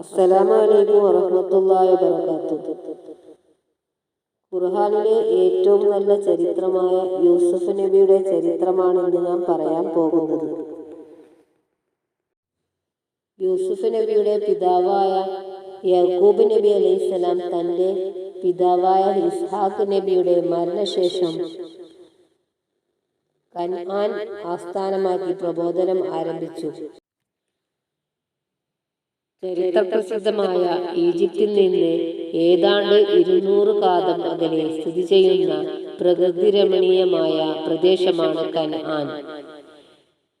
അസ്സലാമു അലൈക്കും വറഹ്മത്തുള്ളാഹി വബറകാതുഹു ഖുർആനിലെ ഏറ്റവും നല്ല ചരിത്രമായ യൂസഫ് നബിയുടെ ചരിത്രമാണെന്ന് ഞാൻ പറയാൻ പോകുന്നത്. യൂസുഫ് നബിയുടെ പിതാവായ യാക്കൂബ് നബി അലൈഹിസ്സലാം തന്റെ പിതാവായ ഇസ്ഹാഖ് നബിയുടെ മരണശേഷം കൻആൻ ആസ്ഥാനമാക്കി പ്രബോധനം ആരംഭിച്ചു. ചരിത്രപ്രസിദ്ധമായ ഈജിപ്തിൽ നിന്ന് ഏതാണ്ട് ഇരുന്നൂറ് കാതം അകലെ സ്ഥിതി ചെയ്യുന്ന പ്രകൃതി രമണീയമായ പ്രദേശമാണ് കൻആൻ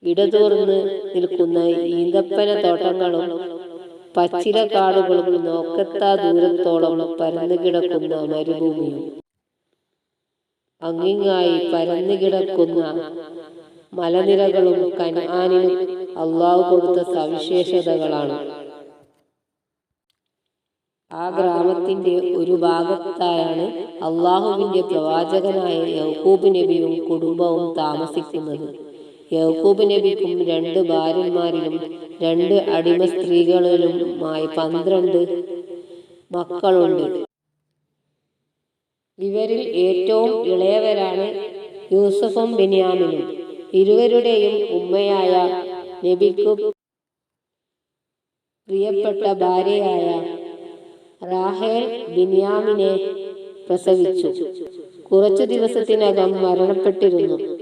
ഇടതൂർന്ന് നിൽക്കുന്ന ഈന്തപ്പന തോട്ടങ്ങളും പച്ചില കാടുകളും നോക്കത്താ ദൂരത്തോളം പരന്നു കിടക്കുന്ന മരുഭൂമിയും. അങ്ങിങ്ങായി പരന്നു കിടക്കുന്ന മലനിരകളും കനഹാനിനും അള്ളാഹു കൊടുത്ത സവിശേഷതകളാണ്. ആ ഗ്രാമത്തിന്റെ ഒരു ഭാഗത്തായാണ് അള്ളാഹുവിന്റെ പ്രവാചകനായ യഹൂബ് നബിയും കുടുംബവും താമസിക്കുന്നത്. യഹൂബ് നബിക്കും രണ്ട് ഭാര്യന്മാരിലും രണ്ട് അടിമ സ്ത്രീകളിലുമായി പന്ത്രണ്ട് മക്കളുണ്ട്. ഇവരിൽ ഏറ്റവും ഇളയവരാണ് യൂസഫും ബിനിയാമിനും. ഇരുവരുടെയും ഉമ്മയായ നബിക്കു പ്രിയപ്പെട്ട ഭാര്യയായ റാഹേൽ ബിനിയാമിനെ പ്രസവിച്ചു. കുറച്ചു ദിവസത്തിനകം മരണപ്പെട്ടിരുന്നു.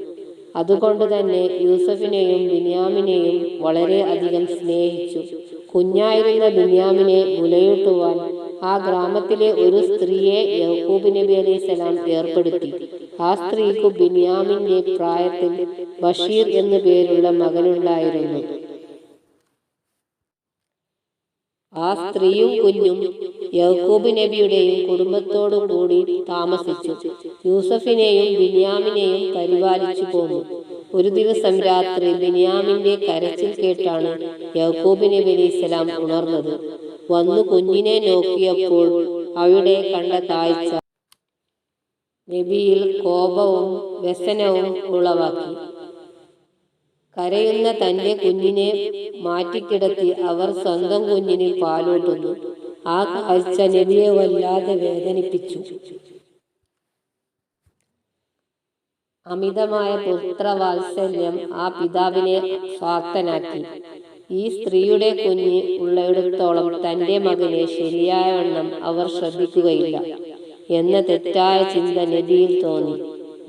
അതുകൊണ്ട് തന്നെ യൂസഫിനെയും ബിനിയാമിനെയും വളരെ അധികം സ്നേഹിച്ചു. കുഞ്ഞായിരുന്ന ബിനിയാമിനെ മുലയൂട്ടുവാൻ ആ ഗ്രാമത്തിലെ ഒരു സ്ത്രീയെ യഹൂബ് നബി അലൈഹി സ്വലാം ഏർപ്പെടുത്തി. ആ സ്ത്രീക്ക് ബിനിയാമിന്റെ പ്രായത്തിൽ ബഷീർ എന്നു പേരുള്ള മകനുണ്ടായിരുന്നു. ആ സ്ത്രീയും കുഞ്ഞും യഹൂബ് നബിയുടെയും കുടുംബത്തോടു കൂടി താമസിച്ചു. യൂസഫിനെയും ബിനിയാമിനെയും പരിപാലിച്ചു പോന്നു. ഒരു ദിവസം രാത്രി ബിനിയാമിന്റെ കരച്ചിൽ കേട്ടാണ് യഹൂബ് നബി അലി ഇസ്ലാം ഉണർന്നത്. വന്നു കുഞ്ഞിനെ നോക്കിയപ്പോൾ അവിടെ കണ്ട താഴ്ച നബിയിൽ കോപവും വ്യസനവും ഉളവാക്കി. കരയുന്ന തന്റെ കുഞ്ഞിനെ മാറ്റിക്കിടത്തി അവർ സ്വന്തം കുഞ്ഞിന് പാലൂട്ടുന്നു. ആ കാഴ്ച നബിയെ വല്ലാതെ വേദനിപ്പിച്ചു. അമിതമായ പുത്രവാത്സല്യം ആ പിതാവിനെ സ്വാർത്ഥനാക്കി. ഈ സ്ത്രീയുടെ കുഞ്ഞ് ഉള്ളിടത്തോളം തന്റെ മകനെ ശരിയായ വണ്ണം അവർ ശ്രദ്ധിക്കുകയില്ല എന്ന തെറ്റായ ചിന്ത നബിയിൽ തോന്നി.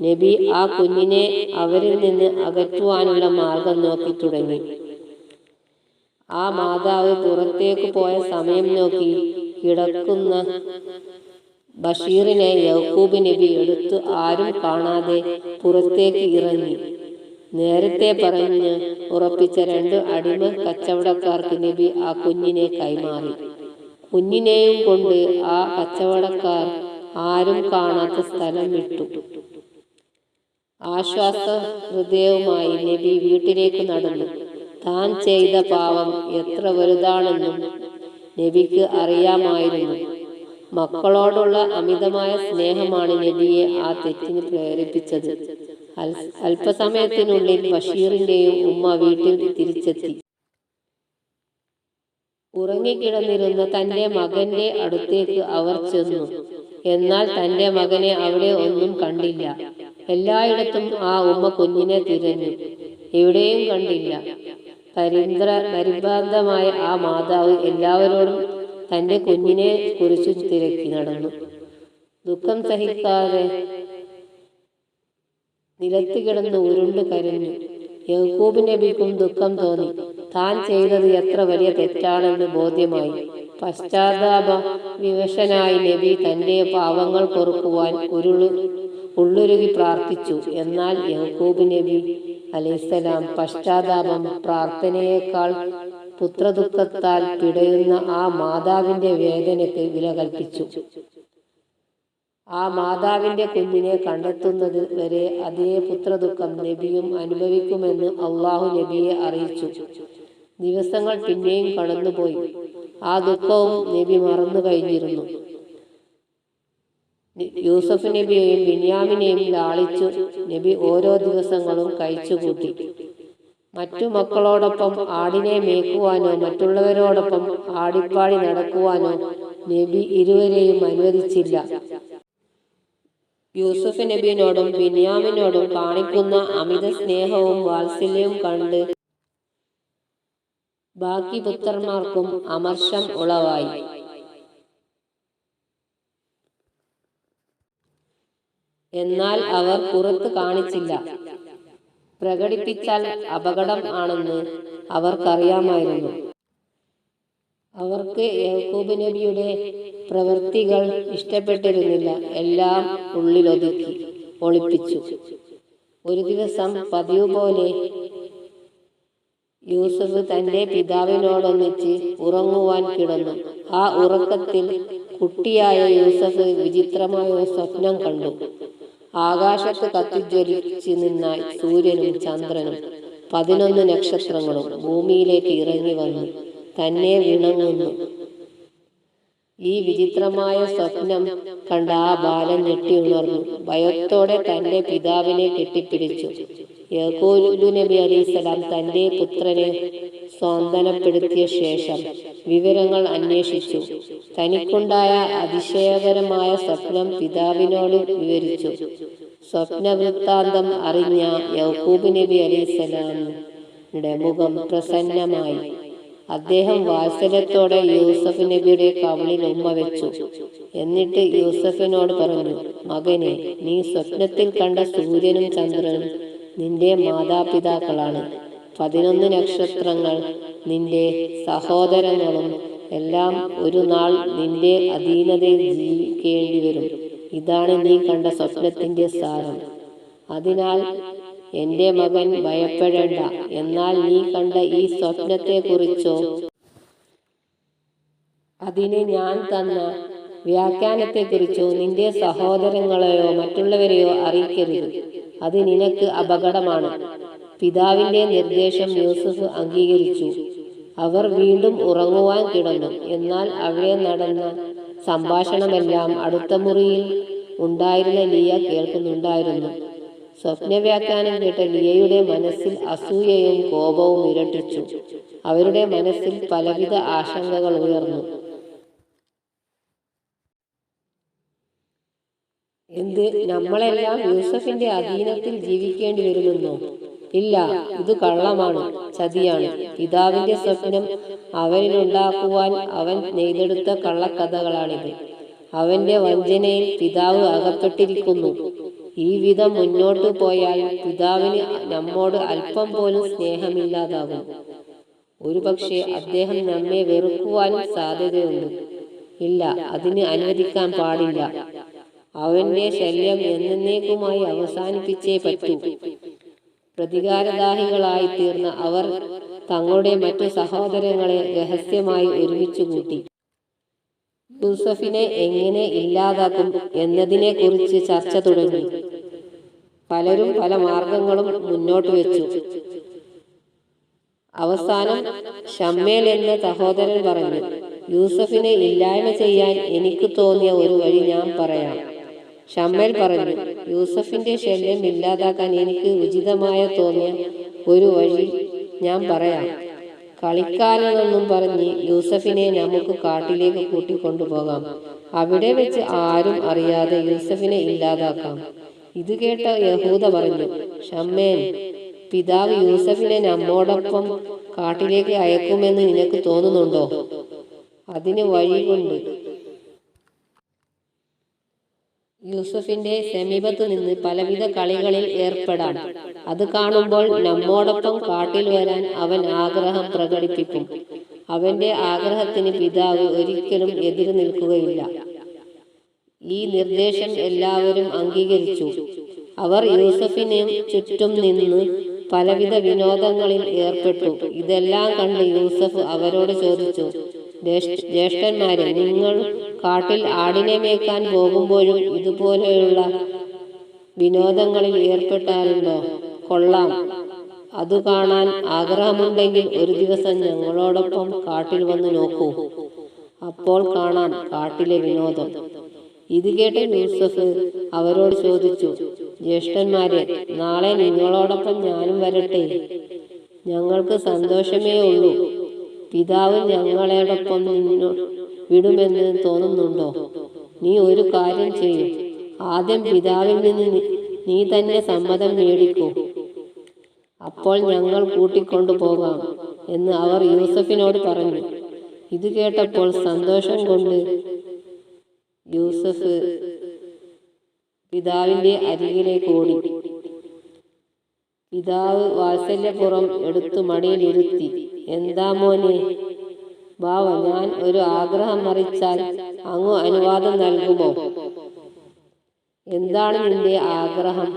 നബി ആ കുഞ്ഞിനെ അവരിൽ നിന്ന് അകറ്റുവാനുള്ള മാർഗം നോക്കി തുടങ്ങി. ആ മാതാവ് പുറത്തേക്ക് പോയ സമയം നോക്കി കിടക്കുന്ന ബഷീറിനെ യഹൂബ് നബി എടുത്ത് ആരും കാണാതെ പുറത്തേക്ക് ഇറങ്ങി. നേരത്തെ പറഞ്ഞ് ഉറപ്പിച്ച രണ്ട് അടിമ കച്ചവടക്കാർക്ക് നബി ആ കുഞ്ഞിനെ കൈമാറി. കുഞ്ഞിനെയും കൊണ്ട് ആ കച്ചവടക്കാർ ആരും കാണാത്ത സ്ഥലം വിട്ടു. ആശ്വാസ ഹൃദയവുമായി നബി വീട്ടിലേക്ക് നടന്നു. താൻ ചെയ്ത പാവം എത്ര വലുതാണെന്നും നബിക്ക് അറിയാമായിരുന്നു. മക്കളോടുള്ള അമിതമായ സ്നേഹമാണ് നബിയെ ആ തെറ്റിന് പ്രേരിപ്പിച്ചത്. അല്പസമയത്തിനുള്ളിൽ ബഷീറിന്റെയും ഉമ്മ വീട്ടിൽ തിരിച്ചെത്തി. ഉറങ്ങിക്കിടന്നിരുന്ന തന്റെ മകന്റെ അടുത്തേക്ക് അവർ ചെന്നു. എന്നാൽ തന്റെ മകനെ അവിടെ ഒന്നും കണ്ടില്ല. എല്ലായിടത്തും ആ ഉമ്മ കുഞ്ഞിനെ തിരഞ്ഞു. എവിടെയും കണ്ടില്ല. പരിന്ദ്ര പരിഭ്രാന്തമായ ആ മാതാവ് എല്ലാവരോടും തന്റെ കുഞ്ഞിനെ കുറിച്ച് തിരക്കി നടന്നു. ദുഃഖം സഹിക്കാതെ നിലത്ത് കിടന്ന് ഉരുണ്ട് കരഞ്ഞു. യഹൂബ് നബിക്കും ദുഃഖം തോന്നി. താൻ ചെയ്തത് എത്ര വലിയ തെറ്റാണെന്ന് ബോധ്യമായി. പശ്ചാത്താപ വിവശനായി നബി തന്റെ പാവങ്ങൾ പൊറുക്കുവാൻ ഉരുൾ ഉള്ളുരുകി പ്രാർത്ഥിച്ചു. എന്നാൽ യഹൂബ് നബി അലൈസലാം പശ്ചാത്താപം പ്രാർത്ഥനയേക്കാൾ പുത്രദുഃഖത്താൽ പിടയുന്ന ആ മാതാവിന്റെ വേദനയ്ക്ക് വില കൽപ്പിച്ചു. ആ മാതാവിന്റെ കുഞ്ഞിനെ കണ്ടെത്തുന്നത് വരെ അതേ പുത്രദുഃഖം നബിയും അനുഭവിക്കുമെന്ന് അള്ളാഹു നബിയെ അറിയിച്ചു. ദിവസങ്ങൾ പിന്നെയും കടന്നുപോയി. ആ ദുഃഖവും നബി മറന്നു കഴിഞ്ഞിരുന്നു യൂസഫ് നബിയെയും ബിന്യാമിനെയും ലാളിച്ചു. നബി ഓരോ ദിവസങ്ങളും കഴിച്ചുകൂട്ടി. മറ്റു മക്കളോടൊപ്പം ആടിനെ മേക്കുവാനോ മറ്റുള്ളവരോടൊപ്പം ആടിപ്പാടി നടക്കുവാനോ നബി ഇരുവരെയും അനുവദിച്ചില്ല. യൂസഫ് നബിയോടും ബിന്യാമിനോടും കാണിക്കുന്ന അമിത സ്നേഹവും വാത്സല്യവും കണ്ട് ബാക്കി പുത്രന്മാർക്കും അമർഷം ഉളവായി. എന്നാൽ അവർ പുറത്ത് കാണിച്ചില്ല. പ്രകടിപ്പിച്ചാൽ അപകടം ആണെന്ന് അവർക്കറിയാമായിരുന്നു. അവർക്ക് യാക്കൂബ് നബിയുടെ പ്രവൃത്തികൾ ഇഷ്ടപ്പെട്ടിരുന്നില്ല. എല്ലാം ഉള്ളിലൊതുക്കി ഒളിപ്പിച്ചു. ഒരു ദിവസം പതിവ് പോലെ യൂസഫ് തന്റെ പിതാവിനോടൊന്നിച്ച് ഉറങ്ങുവാൻ കിടന്നു. ആ ഉറക്കത്തിൽ കുട്ടിയായ യൂസഫ് വിചിത്രമായ ഒരു സ്വപ്നം കണ്ടു. ആകാശത്ത് കത്തിജ്വലിച്ച് നിന്ന സൂര്യനും ചന്ദ്രനും പതിനൊന്ന് നക്ഷത്രങ്ങളും ഭൂമിയിലേക്ക് ഇറങ്ങി വന്നു തന്നെ വിണങ്ങുന്നു. ഈ വിചിത്രമായ സ്വപ്നം കണ്ട ആ ബാലൻ ഞെട്ടി ഉണർന്നു. ഭയത്തോടെ തന്റെ പിതാവിനെ കെട്ടിപ്പിടിച്ചു. യഹൂലു നബി അലൈഹിസ്സലാം തന്റെ പുത്രനെ സ്വാന്തനപ്പെടുത്തിയ ശേഷം വിവരങ്ങൾ അന്വേഷിച്ചു. തനിക്കുണ്ടായ അതിശയകരമായ സ്വപ്നം പിതാവിനോട് വിവരിച്ചു. സ്വപ്നവൃത്താന്തം അറിഞ്ഞ യഹൂബ് നബി അലൈസലാമിയുടെ മുഖം പ്രസന്നമായി. അദ്ദേഹം വാത്സല്യത്തോടെ യൂസഫ് നബിയുടെ കവളിൽ ഉമ്മ വെച്ചു. എന്നിട്ട് യൂസഫിനോട് പറഞ്ഞു മകനെ നീ സ്വപ്നത്തിൽ കണ്ട സൂര്യനും ചന്ദ്രനും നിന്റെ മാതാപിതാക്കളാണ്. പതിനൊന്ന് നക്ഷത്രങ്ങൾ നിന്റെ സഹോദരങ്ങളും എല്ലാം ഒരു നാൾ നിന്റെ അധീനതയിൽ ജീവിക്കേണ്ടി വരും. ഇതാണ് നീ കണ്ട സ്വപ്നത്തിന്റെ സാരം. അതിനാൽ എന്റെ മകൻ ഭയപ്പെടേണ്ട. എന്നാൽ നീ കണ്ട ഈ സ്വപ്നത്തെക്കുറിച്ചോ? അതിന് ഞാൻ തന്ന വ്യാഖ്യാനത്തെക്കുറിച്ചോ നിന്റെ സഹോദരങ്ങളെയോ മറ്റുള്ളവരെയോ അറിയിക്കരുത്. അത് നിനക്ക് അപകടമാണ്. പിതാവിന്റെ നിർദ്ദേശം യൂസഫ് അംഗീകരിച്ചു. അവർ വീണ്ടും ഉറങ്ങുവാൻ കിടന്നു. എന്നാൽ അവിടെ നടന്ന സംഭാഷണമെല്ലാം അടുത്ത മുറിയിൽ ഉണ്ടായിരുന്ന ലിയ കേൾക്കുന്നുണ്ടായിരുന്നു. സ്വപ്നവ്യാഖ്യാനം കേട്ട ലിയയുടെ മനസ്സിൽ അസൂയയും കോപവും ഇരട്ടിച്ചു. അവരുടെ മനസ്സിൽ പലവിധ ആശങ്കകൾ ഉയർന്നു. എന്ത്? നമ്മളെല്ലാം യൂസഫിന്റെ അധീനത്തിൽ ജീവിക്കേണ്ടി വരുമെന്നോ? ഇല്ല ഇത് കള്ളമാണ് ചതിയാണ്. പിതാവിന്റെ സ്വപ്നം അവനിലുണ്ടാക്കുവാൻ അവൻ നെയ്തെടുത്ത കള്ളക്കഥകളാണിത്. അവന്റെ വഞ്ചനയിൽ പിതാവ് അകപ്പെട്ടിരിക്കുന്നു. ഈ വിധം മുന്നോട്ടു പോയാൽ പിതാവിന് നമ്മോട് അല്പം പോലും സ്നേഹമില്ലാതാകും. ഒരുപക്ഷെ അദ്ദേഹം നമ്മെ വെറുക്കുവാനും സാധ്യതയുണ്ട്. ഇല്ല അതിന് അനുവദിക്കാൻ പാടില്ല. അവന്റെ ശല്യം എന്നേക്കുമായി അവസാനിപ്പിച്ചേ പറ്റൂ. പ്രതികാരദാഹികളായി തീർന്ന അവർ തങ്ങളുടെ മറ്റു സഹോദരങ്ങളെ രഹസ്യമായി ഒരുമിച്ചു കൂട്ടി. യൂസഫിനെ എങ്ങനെ ഇല്ലാതാക്കും എന്നതിനെ കുറിച്ച് ചർച്ച തുടങ്ങി. പലരും പല മാർഗങ്ങളും മുന്നോട്ട് വെച്ചു. അവസാനം ഷമ്മേൽ എന്ന സഹോദരൻ പറഞ്ഞു യൂസഫിനെ ഇല്ലായ്മ ചെയ്യാൻ എനിക്ക് തോന്നിയ ഒരു വഴി ഞാൻ പറയാം. ഷമ്മേൽ പറഞ്ഞു യൂസഫിന്റെ ശല്യം ഇല്ലാതാക്കാൻ എനിക്ക് ഉചിതമായ തോന്നിയ ഒരു വഴി ഞാൻ പറയാം. കളിക്കാരനെന്നും പറഞ്ഞ് യൂസഫിനെ നമുക്ക് കാട്ടിലേക്ക് കൂട്ടിക്കൊണ്ടുപോകാം. അവിടെ വെച്ച് ആരും അറിയാതെ യൂസഫിനെ ഇല്ലാതാക്കാം. ഇത് കേട്ട യഹൂദ പറഞ്ഞു ഷമ്മേൻ പിതാവ് യൂസഫിനെ നമ്മോടൊപ്പം കാട്ടിലേക്ക് അയക്കുമെന്ന് നിനക്ക് തോന്നുന്നുണ്ടോ? അതിന് വഴിയുണ്ട്. യൂസഫിന്റെ സമീപത്തു നിന്ന് പലവിധ കളികളിൽ ഏർപ്പെടാം. അത് കാണുമ്പോൾ നമ്മോടൊപ്പം കാട്ടിൽ വരാൻ അവൻ ആഗ്രഹം പ്രകടിപ്പിക്കും. അവന്റെ ആഗ്രഹത്തിന് പിതാവ് ഒരിക്കലും എതിരു നിൽക്കുകയില്ല. ഈ നിർദ്ദേശം എല്ലാവരും അംഗീകരിച്ചു. അവർ യൂസഫിന് ചുറ്റും നിന്ന് പലവിധ വിനോദങ്ങളിൽ ഏർപ്പെട്ടു. ഇതെല്ലാം കണ്ട് യൂസഫ് അവരോട് ചോദിച്ചു "ജ്യേഷ്ഠ- ജ്യേഷ്ഠന്മാരെ നിങ്ങൾ കാട്ടിൽ ആടിനെ മേക്കാൻ പോകുമ്പോഴും ഇതുപോലെയുള്ള വിനോദങ്ങളിൽ ഏർപ്പെട്ടാലുണ്ടോ? കൊള്ളാം. അത് കാണാൻ ആഗ്രഹമുണ്ടെങ്കിൽ ഒരു ദിവസം ഞങ്ങളോടൊപ്പം കാട്ടിൽ വന്ന് നോക്കൂ. അപ്പോൾ കാണാം കാട്ടിലെ വിനോദം. ഇത് കേട്ട യൂസഫ് അവരോട് ചോദിച്ചു ജ്യേഷ്ഠന്മാരെ നാളെ നിങ്ങളോടൊപ്പം ഞാനും വരട്ടെ. ഞങ്ങൾക്ക് സന്തോഷമേ ഉള്ളൂ. പിതാവ് ഞങ്ങളോടൊപ്പം നിന്നു വിടുമെന്ന് തോന്നുന്നുണ്ടോ? നീ ഒരു കാര്യം ചെയ്യും. ആദ്യം പിതാവിൽ നിന്ന് നീ- തന്നെ സമ്മതം മേടിക്കൂ. അപ്പോൾ ഞങ്ങൾ കൂട്ടിക്കൊണ്ടു പോകാം എന്ന് അവർ യൂസഫിനോട് പറഞ്ഞു. ഇത് കേട്ടപ്പോൾ സന്തോഷം കൊണ്ട് യൂസഫ് പിതാവിന്റെ അരികിലേക്ക് ഓടി. പിതാവ് വാത്സല്യപുറം എടുത്തു മടിയിലിരുത്തി. എന്താ മോനെ? ബാവ ഞാൻ ഒരു ആഗ്രഹം മറിച്ചാൽ അങ്ങു അനുവാദം നൽകുമോ? എന്താണ് നിന്റെ ആഗ്രഹം?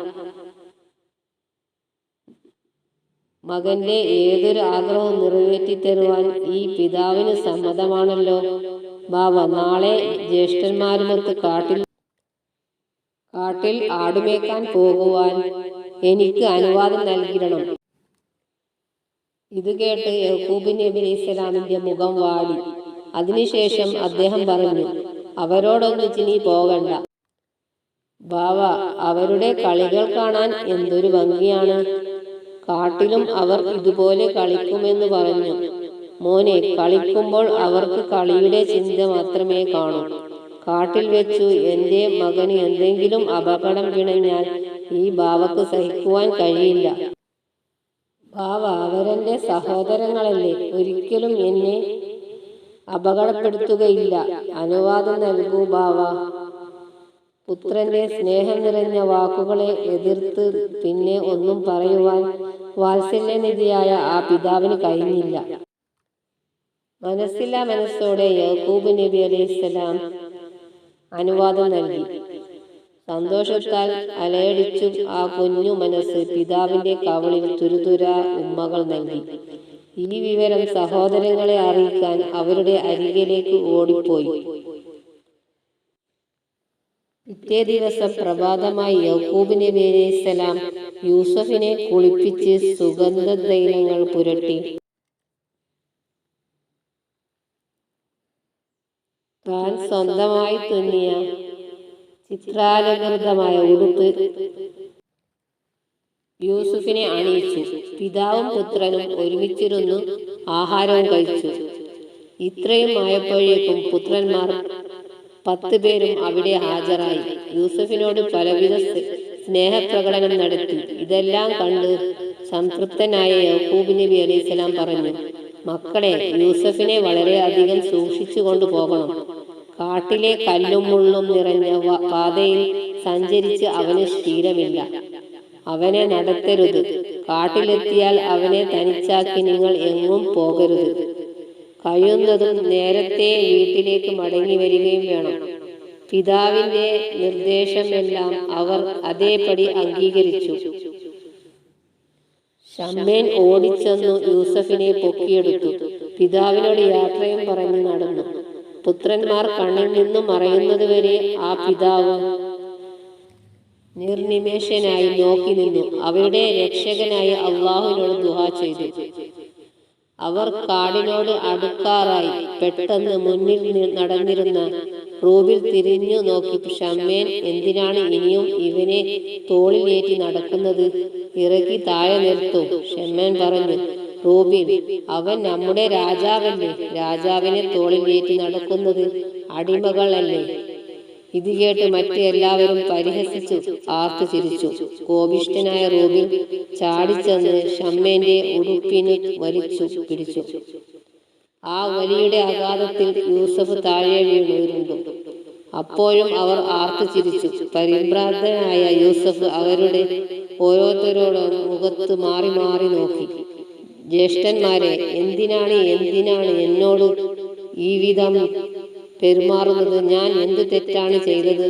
മകന്റെ ഏതൊരു ആഗ്രഹവും നിറവേറ്റി തരുവാൻ ഈ പിതാവിന് സമ്മതമാണല്ലോ. ബാവ നാളെ ജ്യേഷ്ഠന്മാരുമൊത്ത് കാട്ടിൽ കാട്ടിൽ ആടുമേക്കാൻ പോകുവാൻ എനിക്ക് അനുവാദം നൽകിരണം ഇത് കേട്ട് യഹൂബ് നബി അലൈഹി സ്വലാമിന്റെ മുഖം വാടി. അതിനുശേഷം അദ്ദേഹം പറഞ്ഞു അവരോടൊന്നിച്ച് നീ പോകണ്ട. ബാവ അവരുടെ കളികൾ കാണാൻ എന്തൊരു ഭംഗിയാണ്. കാട്ടിലും അവർ ഇതുപോലെ കളിക്കുമെന്ന് പറഞ്ഞു. മോനെ കളിക്കുമ്പോൾ അവർക്ക് കളിയുടെ ചിന്ത മാത്രമേ കാണൂ. കാട്ടിൽ വെച്ചു എന്റെ മകന് എന്തെങ്കിലും അപകടം പിണഞ്ഞാൽ ഈ ബാവക്ക് സഹിക്കുവാൻ കഴിയില്ല. ബാവ അവരെന്റെ സഹോദരങ്ങളല്ലേ? ഒരിക്കലും എന്നെ അപകടപ്പെടുത്തുകയില്ല. അനുവാദം നൽകൂ ഭാവ പുത്രന്റെ സ്നേഹം നിറഞ്ഞ വാക്കുകളെ എതിർത്ത് പിന്നെ ഒന്നും പറയുവാൻ വാത്സല്യനിധിയായ ആ പിതാവിന് കഴിഞ്ഞില്ല. മനസ്സില്ലാ മനസ്സോടെ യാക്കൂബ് നബി അലൈഹിസ്സലാം അനുവാദം നൽകി. സന്തോഷത്താൽ അലയടിച്ചും ആ കുഞ്ഞു മനസ്സ് പിതാവിന്റെ കവളിൽ തുരുതുര ഉമ്മകൾ നൽകി. ഈ വിവരം സഹോദരങ്ങളെ അറിയിക്കാൻ അവരുടെ അരികിലേക്ക് ഓടിപ്പോയി. പിറ്റേ ദിവസം പ്രഭാതമായി യൗക്കൂബ് നബി അലൈഹിസ്സലാം യൂസഫിനെ കുളിപ്പിച്ച് സുഗന്ധ തൈലങ്ങൾ പുരട്ടി. താൻ സ്വന്തമായി തുന്നിയ ചിത്രാലകൃതമായ ഉടുപ്പ്. യൂസുഫിനെ അണിയിച്ചു. പിതാവും പുത്രനും ഒരുമിച്ചിരുന്നു ആഹാരവും കഴിച്ചു. ഇത്രയും ആയപ്പോഴേക്കും പുത്രന്മാർ പത്ത് പേരും അവിടെ ഹാജരായി. യൂസഫിനോട് പലവിധ സ്നേഹപ്രകടനം നടത്തി. ഇതെല്ലാം കണ്ട് സംതൃപ്തനായ യഹൂബ് നബി അലൈഹിസ്സലാം പറഞ്ഞു മക്കളെ യൂസഫിനെ വളരെയധികം സൂക്ഷിച്ചു കൊണ്ടുപോകണം കാട്ടിലെ കല്ലും മുള്ളും നിറഞ്ഞ പാതയിൽ സഞ്ചരിച്ച് അവന് സ്ഥിരമില്ല. അവനെ നടത്തരുത്. കാട്ടിലെത്തിയാൽ അവനെ തനിച്ചാക്കി നിങ്ങൾ എങ്ങും പോകരുത്. കഴിയുന്നതും നേരത്തെ വീട്ടിലേക്ക് മടങ്ങി വരികയും വേണം. പിതാവിന്റെ നിർദ്ദേശമെല്ലാം അവർ അതേപടി അംഗീകരിച്ചു. ഷമ്മേൻ ഓടിച്ചെന്നു യൂസഫിനെ പൊക്കിയെടുത്തു. പിതാവിനോട് യാത്രയും പറഞ്ഞു നടന്നു. പുത്രന്മാർ കണ്ണിൽ നിന്നും മറയുന്നതുവരെ ആ പിതാവ് നിർനിമേഷനായി നോക്കി നിന്നു. അവരുടെ രക്ഷകനായി അള്ളാഹുവിനോട് ദുഹ ചെയ്തു. അവർ കാടിനോട് അടുക്കാറായി. പെട്ടെന്ന് മുന്നിൽ നടന്നിരുന്ന റൂബിൽ തിരിഞ്ഞു നോക്കി. ഷമ്മേൻ എന്തിനാണ് ഇനിയും ഇവനെ തോളിലേറ്റി നടക്കുന്നത്? ഇറക്കി താഴെ നിർത്തും. ഷമ്മേൻ പറഞ്ഞു റൂബിൽ അവൻ നമ്മുടെ രാജാവല്ലേ? രാജാവിനെ തോളിലേറ്റി നടക്കുന്നത് അടിമകളല്ലേ? ഇത് കേട്ട് മറ്റെല്ലാവരും പരിഹസിച്ചു ആർത്തു ചിരിച്ചു. കോപിഷ്ടനായ റൂബിൻ ചാടിച്ചെന്ന് ഷമ്മേന്റെ ഉടുപ്പിന് വലിച്ചു പിടിച്ചു. ആ വലിയുടെ ആഘാതത്തിൽ യൂസഫ് താഴെ വീണുരുണ്ടു അപ്പോഴും അവർ ആർത്തു ചിരിച്ചു. പരിഭ്രാന്തനായ യൂസഫ് അവരുടെ ഓരോരുത്തരോടും മുഖത്ത് മാറി മാറി നോക്കി. ജ്യേഷ്ഠന്മാരെ എന്തിനാണ് എന്തിനാണ് എന്നോട് ഈ വിധം പെരുമാറുന്നത്? ഞാൻ എന്ത് തെറ്റാണ് ചെയ്തത്?